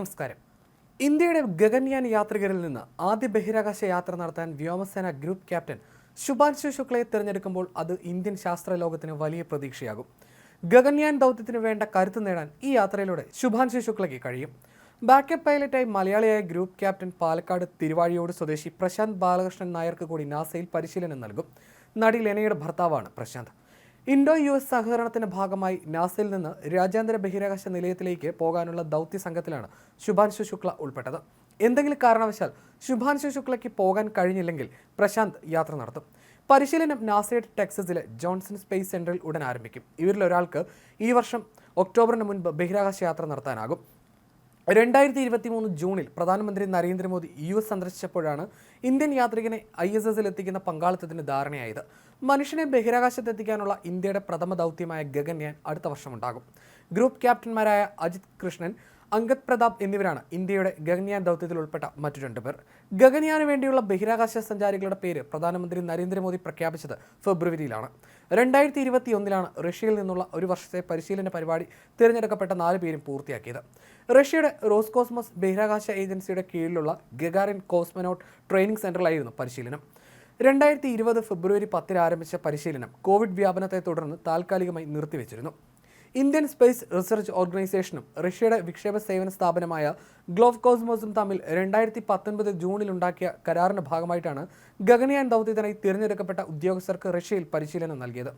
നമസ്കാരം. ഇന്ത്യയുടെ ഗഗൻയാൻ യാത്രികരിൽ നിന്ന് ആദ്യ ബഹിരാകാശ യാത്ര നടത്താൻ വ്യോമസേന ഗ്രൂപ്പ് ക്യാപ്റ്റൻ ശുഭാൻശു ശുക്ലയെ തിരഞ്ഞെടുക്കുമ്പോൾ അത് ഇന്ത്യൻ ശാസ്ത്ര ലോകത്തിന് വലിയ പ്രതീക്ഷയാകും. ഗഗൻയാൻ ദൗത്യത്തിന് വേണ്ട കരുത്ത് നേടാൻ ഈ യാത്രയിലൂടെ ശുഭാൻശു ശുക്ലയ്ക്ക് കഴിയും. ബാക്കപ്പ് പൈലറ്റായി മലയാളിയായ ഗ്രൂപ്പ് ക്യാപ്റ്റൻ പാലക്കാട് തിരുവാഴിയോട് സ്വദേശി പ്രശാന്ത് ബാലകൃഷ്ണൻ നായർക്ക് കൂടി നാസയിൽ പരിശീലനം നൽകും. നടി ലെനയുടെ ഭർത്താവാണ് പ്രശാന്ത്. ഇൻഡോ യു എസ് സഹകരണത്തിന്റെ ഭാഗമായി നാസയിൽ നിന്ന് രാജ്യാന്തര ബഹിരാകാശ നിലയത്തിലേക്ക് പോകാനുള്ള ദൗത്യ സംഘത്തിലാണ് ശുഭാൻശു ശുക്ല ഉൾപ്പെട്ടത്. എന്തെങ്കിലും കാരണവശാൽ ശുഭാൻശു ശുക്ലയ്ക്ക് പോകാൻ കഴിഞ്ഞില്ലെങ്കിൽ പ്രശാന്ത് യാത്ര നടത്തും. പരിശീലനം നാസയുടെ ടെക്സസിലെ ജോൺസൺ സ്പേസ് സെന്ററിൽ ഉടൻ ആരംഭിക്കും. ഇവരിൽ ഒരാൾക്ക് ഈ വർഷം ഒക്ടോബറിന് മുൻപ് ബഹിരാകാശ യാത്ര നടത്താനാകും. രണ്ടായിരത്തി ഇരുപത്തി മൂന്ന് ജൂണിൽ പ്രധാനമന്ത്രി നരേന്ദ്രമോദി യു എസ് സന്ദർശിച്ചപ്പോഴാണ് ഇന്ത്യൻ യാത്രികനെ ഐ എസ് എസിൽ എത്തിക്കുന്ന പങ്കാളിത്തത്തിന് ധാരണയായത്. മനുഷ്യനെ ബഹിരാകാശത്തെത്തിക്കാനുള്ള ഇന്ത്യയുടെ പ്രഥമ ദൗത്യമായ ഗഗൻയാൻ അടുത്ത വർഷമുണ്ടാകും. ഗ്രൂപ്പ് ക്യാപ്റ്റന്മാരായ അജിത് കൃഷ്ണൻ അങ്കദ് പ്രതാപ് എന്നിവരാണ് ഇന്ത്യയുടെ ഗഗൻയാൻ ദൗത്യത്തിൽ ഉൾപ്പെട്ട മറ്റു രണ്ടുപേർ. ഗഗൻയാന് വേണ്ടിയുള്ള ബഹിരാകാശ സഞ്ചാരികളുടെ പേര് പ്രധാനമന്ത്രി നരേന്ദ്രമോദി പ്രഖ്യാപിച്ചത് ഫെബ്രുവരിയിലാണ്. രണ്ടായിരത്തി ഇരുപത്തി ഒന്നിലാണ് റഷ്യയിൽ നിന്നുള്ള ഒരു വർഷത്തെ പരിശീലന പരിപാടി തിരഞ്ഞെടുക്കപ്പെട്ട നാല് പേരും പൂർത്തിയാക്കിയത്. റഷ്യയുടെ റോസ്കോസ്മോസ് ബഹിരാകാശ ഏജൻസിയുടെ കീഴിലുള്ള ഗഗാറിൻ കോസ്മനോട്ട് ട്രെയിനിംഗ് സെന്ററിലായിരുന്നു പരിശീലനം. രണ്ടായിരത്തി ഇരുപത് ഫെബ്രുവരി പത്തിന് ആരംഭിച്ച പരിശീലനം കോവിഡ് വ്യാപനത്തെ തുടർന്ന് താൽക്കാലികമായി നിർത്തിവെച്ചിരുന്നു. ഇന്ത്യൻ സ്പേസ് റിസർച്ച് ഓർഗനൈസേഷനും റഷ്യയുടെ വിക്ഷേപ സേവന സ്ഥാപനമായ ഗ്ലോവ് കോസ്മോസും തമ്മിൽ രണ്ടായിരത്തി പത്തൊൻപത് ജൂണിൽ ഉണ്ടാക്കിയ കരാറിന്റെ ഭാഗമായിട്ടാണ് ഗഗനയാൻ ദൗത്യത്തിനായി തിരഞ്ഞെടുക്കപ്പെട്ട ഉദ്യോഗസ്ഥർക്ക് റഷ്യയിൽ പരിശീലനം നൽകിയത്.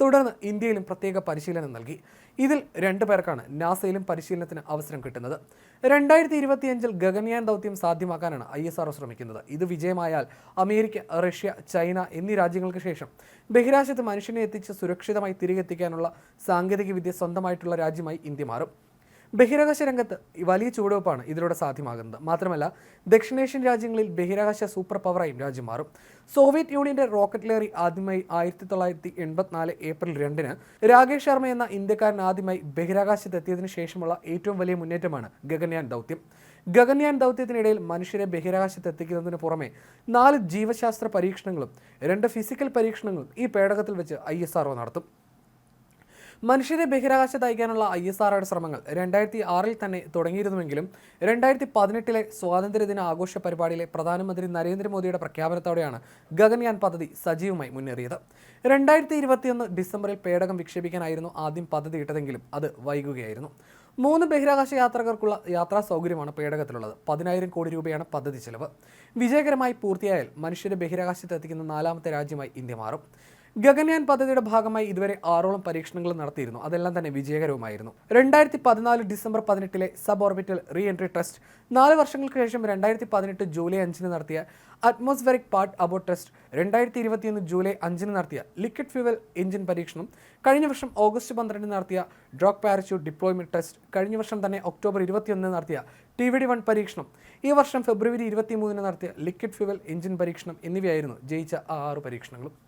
തുടർന്ന് ഇന്ത്യയിലും പ്രത്യേക പരിശീലനം നൽകി. ഇതിൽ രണ്ടു പേർക്കാണ് നാസയിലും പരിശീലനത്തിന് അവസരം കിട്ടുന്നത്. രണ്ടായിരത്തി ഇരുപത്തിയഞ്ചിൽ ഗഗൻയാൻ ദൗത്യം സാധ്യമാക്കാനാണ് ഐ എസ് ആർ ശ്രമിക്കുന്നത്. ഇത് വിജയമായാൽ അമേരിക്ക റഷ്യ ചൈന എന്നീ രാജ്യങ്ങൾക്ക് ശേഷം ബഹിരാശത്ത് മനുഷ്യനെ എത്തിച്ച് സുരക്ഷിതമായി തിരികെത്തിക്കാനുള്ള സാങ്കേതികവിദ്യ സ്വന്തമായിട്ടുള്ള രാജ്യമായി ഇന്ത്യ മാറും. ബഹിരാകാശ രംഗത്ത് വലിയ ചുവടുവെപ്പാണ് ഇതിലൂടെ സാധ്യമാകുന്നത്. മാത്രമല്ല ദക്ഷിണേഷ്യൻ രാജ്യങ്ങളിൽ ബഹിരാകാശ സൂപ്പർ പവറായും രാജ്യം മാറും. സോവിയറ്റ് യൂണിയന്റെ റോക്കറ്റ് ലേറി ആദ്യമായി ആയിരത്തി തൊള്ളായിരത്തി എൺപത്തിനാല് ഏപ്രിൽ രണ്ടിന് രാകേഷ് ശർമ്മ എന്ന ഇന്ത്യക്കാരൻ ആദ്യമായി ബഹിരാകാശത്തെത്തിയതിനു ശേഷമുള്ള ഏറ്റവും വലിയ മുന്നേറ്റമാണ് ഗഗൻയാൻ ദൗത്യം. ഗഗൻയാൻ ദൗത്യത്തിനിടയിൽ മനുഷ്യരെ ബഹിരാകാശത്തെത്തിക്കുന്നതിന് പുറമെ നാല് ജീവശാസ്ത്ര പരീക്ഷണങ്ങളും രണ്ട് ഫിസിക്കൽ പരീക്ഷണങ്ങളും ഈ പേടകത്തിൽ വെച്ച് ഐ നടത്തും. മനുഷ്യരെ ബഹിരാകാശത്ത് അയക്കാനുള്ള ഐ എസ് ആർഒയുടെ ശ്രമങ്ങൾ രണ്ടായിരത്തി ആറിൽ തന്നെ തുടങ്ങിയിരുന്നുവെങ്കിലും രണ്ടായിരത്തി പതിനെട്ടിലെ സ്വാതന്ത്ര്യദിന ആഘോഷ പരിപാടിയിലെ പ്രധാനമന്ത്രി നരേന്ദ്രമോദിയുടെ പ്രഖ്യാപനത്തോടെയാണ് ഗഗൻയാൻ പദ്ധതി സജീവമായി മുന്നേറിയത്. രണ്ടായിരത്തി ഇരുപത്തിയൊന്ന് ഡിസംബറിൽ പേടകം വിക്ഷേപിക്കാനായിരുന്നു ആദ്യം പദ്ധതി ഇട്ടതെങ്കിലും അത് വൈകുകയായിരുന്നു. മൂന്ന് ബഹിരാകാശ യാത്രകർക്കുള്ള യാത്രാ സൗകര്യമാണ് പേടകത്തിലുള്ളത്. പതിനായിരം കോടി രൂപയാണ് പദ്ധതി ചെലവ്. വിജയകരമായി പൂർത്തിയായാൽ മനുഷ്യരെ ബഹിരാകാശത്ത് എത്തിക്കുന്ന നാലാമത്തെ രാജ്യമായി ഇന്ത്യ മാറും. ഗഗൻയാൻ പദ്ധതിയുടെ ഭാഗമായി ഇതുവരെ ആറോളം പരീക്ഷണങ്ങൾ നടത്തിയിരുന്നു. അതെല്ലാം തന്നെ വിജയകരവുമായിരുന്നു. രണ്ടായിരത്തി പതിനാല് ഡിസംബർ പതിനെട്ടിലെ sub orbital re entry test നാല് വർഷങ്ങൾക്ക് ശേഷം രണ്ടായിരത്തി പതിനെട്ട് ജൂലൈ അഞ്ചിന് നടത്തിയ അറ്റ്മോസ്ഫെറിക് പാർട്ട് അബോ ടെസ്റ്റ് രണ്ടായിരത്തി ഇരുപത്തിയൊന്ന് ജൂലൈ അഞ്ചിന് നടത്തിയ ലിക്വിഡ് ഫ്യൂവൽ എഞ്ചിൻ പരീക്ഷണം കഴിഞ്ഞ വർഷം ഓഗസ്റ്റ് പന്ത്രണ്ടിന് നടത്തിയ ഡ്രോഗ് പാരച്യൂട്ട് ഡിപ്ലോയ്മെന്റ് ടെസ്റ്റ് കഴിഞ്ഞ വർഷം തന്നെ ഒക്ടോബർ ഇരുപത്തിയൊന്നിന് നടത്തിയ ടി വി ഡി വൺ പരീക്ഷണം ഈ വർഷം ഫെബ്രുവരി ഇരുപത്തി മൂന്നിന് നടത്തിയ ലിക്വിഡ് ഫ്യൂവൽ എഞ്ചിൻ പരീക്ഷണം എന്നിവയായിരുന്നു ജയിച്ച ആ ആറ് പരീക്ഷണങ്ങളും.